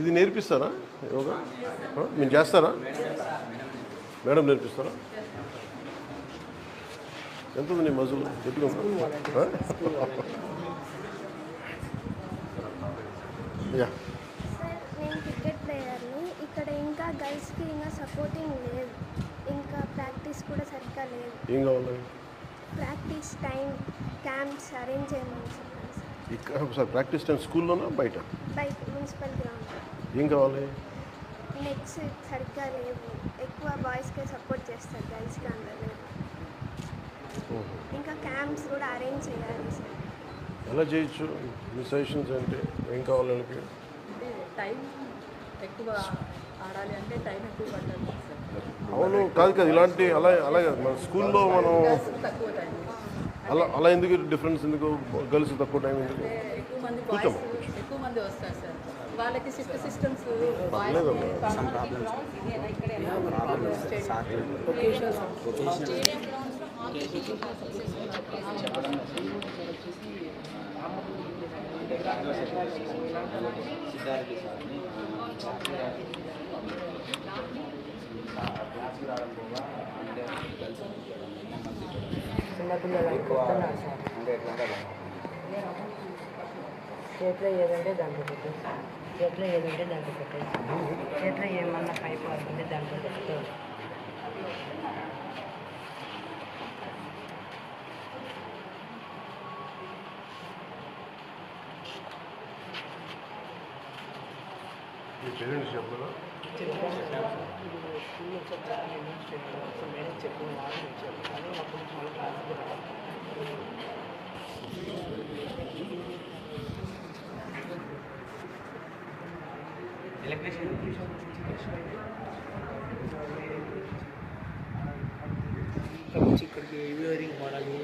ఇది నేర్పిస్తారా? యోగా? మీరు చేస్తారా? మేడం నేర్పిస్తారా? ఎంత ఉంది నీ మజులు? యా. ప్లేయర్ని. ఇక్కడ ఇంకా గర్ల్స్కి ఇంకా సపోర్టింగ్ లేదు. ఇంకా ప్రాక్టీస్ కూడా సరిగ్గా లేదు. ఏం కావాలి? ప్రాక్టీస్ టైం క్యాంప్స్ అరేంజ్ చేయమని చెప్పాను. ఇక్కడ ఒకసారి ప్రాక్టీస్ టైం స్కూల్లోనా బయట? బయట మున్సిపల్ గ్రౌండ్. ఏం కావాలి? నెట్స్ సరిగ్గా లేవు. ఎక్కువ బాయ్స్కే సపోర్ట్ చేస్తారు గర్ల్స్కి అందరు. ఇంకా క్యాంప్స్ కూడా అరేంజ్ చేయాలి సార్. ఎలా చేయొచ్చు? మీ సజెషన్స్ ఏంటి? ఏం కావాలి వాళ్ళకి? అంటే టైం ఎక్కువ ఆడాలి అంటే టైం ఎక్కువ అవును కాదు కాదు ఇలాంటి అలా అలాగే మన స్కూల్లో మనం అలా అలా ఎందుకు డిఫరెన్స్ ఎందుకు? గర్ల్స్ తక్కువ టైం ఎందుకు? అంటే ఎక్కువ మంది కూర్చోమ్మా, ఎక్కువ మంది వస్తారు సార్. వాళ్ళకి సిస్టర్ సిస్టమ్స్ పర్లేదమ్మా. చిన్నపిల్లలకు కొడుతున్నారు సార్ చేతిలో ఏదంటే దాంట్లో పెట్టేసి చేతిలో ఏదంటే దాంట్లో పెట్టేసి చేతిలో ఏమన్నా పైపు వస్తుంటే దాంట్లో పెట్టుకో. మీ పేరెంట్స్ చెప్పరా చెప్పిన వాళ్ళు చెప్పాను. అప్పుడు నుంచి మళ్ళీ క్లాస్కి రావాలి. ఇక్కడికి వీవరింగ్ వాడాలి